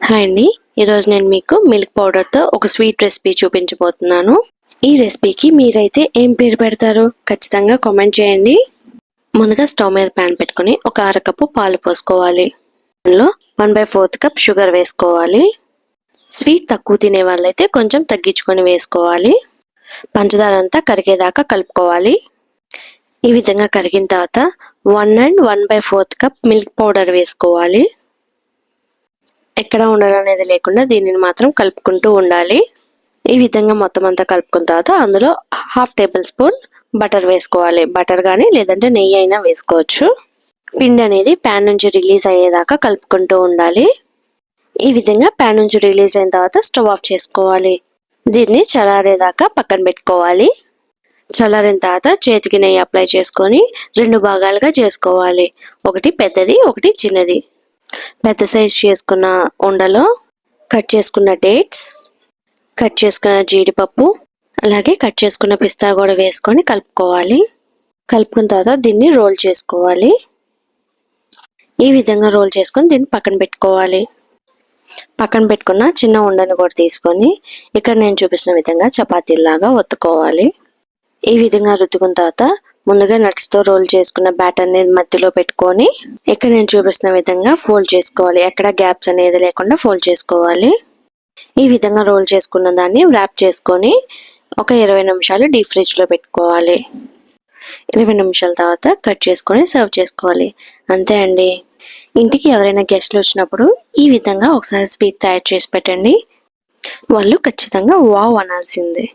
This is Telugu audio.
హాయ్ అండి. ఈరోజు నేను మీకు మిల్క్ పౌడర్తో ఒక స్వీట్ రెసిపీ చూపించబోతున్నాను. ఈ రెసిపీకి మీరైతే ఏం పేరు పెడతారు? ఖచ్చితంగా కామెంట్ చేయండి. ముందుగా స్టవ్ మీద ప్యాన్ పెట్టుకొని ఒక అరకప్పు పాలు పోసుకోవాలి. దానిలో one by fourth cup sugar వేసుకోవాలి. స్వీట్ తక్కువ తినే వాళ్ళైతే కొంచెం తగ్గించుకొని వేసుకోవాలి. పంచదార అంతా కరిగేదాకా కలుపుకోవాలి. ఈ విధంగా కరిగిన తర్వాత one and one by fourth cup milk powder వేసుకోవాలి. ఎక్కడ ఉండాలనేది లేకుండా దీనిని మాత్రం కలుపుకుంటూ ఉండాలి. ఈ విధంగా మొత్తం అంతా కలుపుకున్న తర్వాత అందులో హాఫ్ టేబుల్ స్పూన్ బటర్ వేసుకోవాలి. బటర్ కానీ లేదంటే నెయ్యి అయినా వేసుకోవచ్చు. పిండి అనేది ప్యాన్ నుంచి రిలీజ్ అయ్యేదాకా కలుపుకుంటూ ఉండాలి. ఈ విధంగా ప్యాన్ నుంచి రిలీజ్ అయిన తర్వాత స్టవ్ ఆఫ్ చేసుకోవాలి. దీన్ని చల్లారేదాకా పక్కన పెట్టుకోవాలి. చల్లారిన తర్వాత చేతికి నెయ్యి అప్లై చేసుకొని రెండు భాగాలుగా చేసుకోవాలి. ఒకటి పెద్దది ఒకటి చిన్నది. పెద్ద సైజ్ చేసుకున్న ఉండలో కట్ చేసుకున్న డేట్స్ కట్ చేసుకున్న జీడిపప్పు అలాగే కట్ చేసుకున్న పిస్తా కూడా వేసుకొని కలుపుకోవాలి. కలుపుకున్న తర్వాత దీన్ని రోల్ చేసుకోవాలి. ఈ విధంగా రోల్ చేసుకొని దీన్ని పక్కన పెట్టుకోవాలి. పక్కన పెట్టుకున్న చిన్న ఉండను కూడా తీసుకొని ఇక్కడ నేను చూపిస్తున్న విధంగా చపాతీలాగా ఒత్తుకోవాలి. ఈ విధంగా రుద్దుకున్న తర్వాత ముందుగా నట్స్తో రోల్ చేసుకున్న బ్యాటర్ అనేది మధ్యలో పెట్టుకొని ఇక్కడ నేను చూపిస్తున్న విధంగా ఫోల్డ్ చేసుకోవాలి. ఎక్కడ గ్యాప్స్ అనేది లేకుండా ఫోల్డ్ చేసుకోవాలి. ఈ విధంగా రోల్ చేసుకున్న దాన్ని వ్రాప్ చేసుకొని ఒక ఇరవై నిమిషాలు డీప్ ఫ్రిడ్జ్లో పెట్టుకోవాలి. ఇరవై నిమిషాల తర్వాత కట్ చేసుకొని సర్వ్ చేసుకోవాలి. అంతే అండి. ఇంటికి ఎవరైనా గెస్ట్లు వచ్చినప్పుడు ఈ విధంగా ఒకసారి స్వీట్ తయారు చేసి పెట్టండి. వాళ్ళు ఖచ్చితంగా వావ్ అనాల్సిందే.